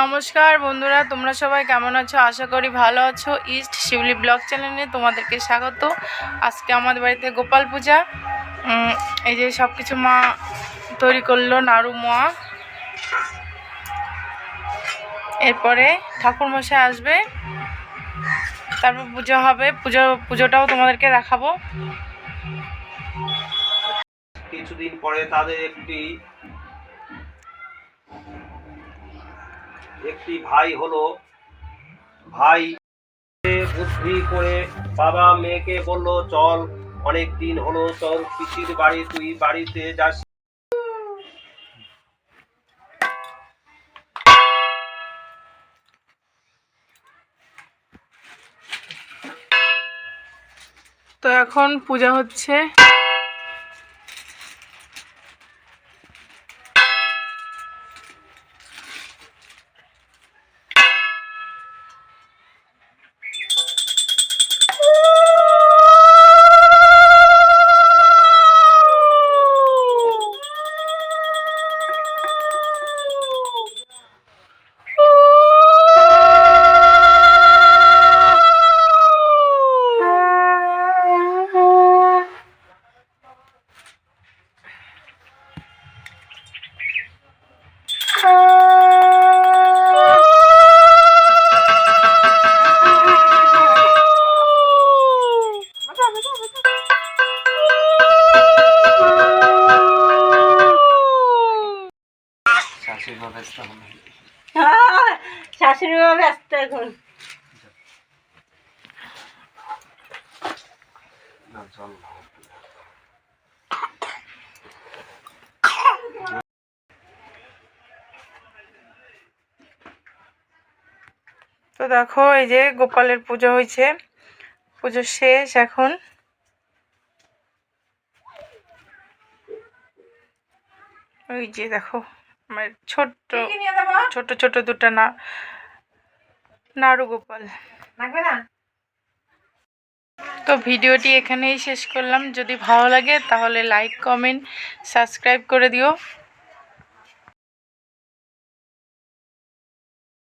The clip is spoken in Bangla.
নমস্কার বন্ধুরা, তোমরা সবাই কেমন আছো? আশা করি ভালো আছো। ইস্ট শিউলি ব্লগ চ্যানেলে তোমাদেরকে স্বাগত। আজকে আমাদের বাড়িতে গোপাল পূজা। এই যে সব কিছু মা তৈরি করল, নাড়ু, মোয়া। এরপরে ঠাকুরমশাই আসবে। তারপর পুজো হবে। পুজো, পুজোটাও তোমাদেরকে দেখাবো। কিছুদিন পরে তাদের একটি একটি ভাই হলো ভাই। বুদ্ধি করে বাবা মেয়েকে বলল, চল, অনেক দিন হলো, চল পিসির বাড়ি, তুই বাড়িতে যাস। তো এখন পূজা হচ্ছে। শাশুড়ি মা ব্যস্ত এখন। তো দেখো এই যে গোপালের পুজো হয়েছে। পুজো শেষ এখন। ওই যে দেখো। আমার ছোট্ট ছোট ছোট দুটো না নাড়ু গোপাল না? তো ভিডিওটি এখানেই শেষ করলাম। যদি ভালো লাগে তাহলে লাইক কমেন্ট সাবস্ক্রাইব করে দিও।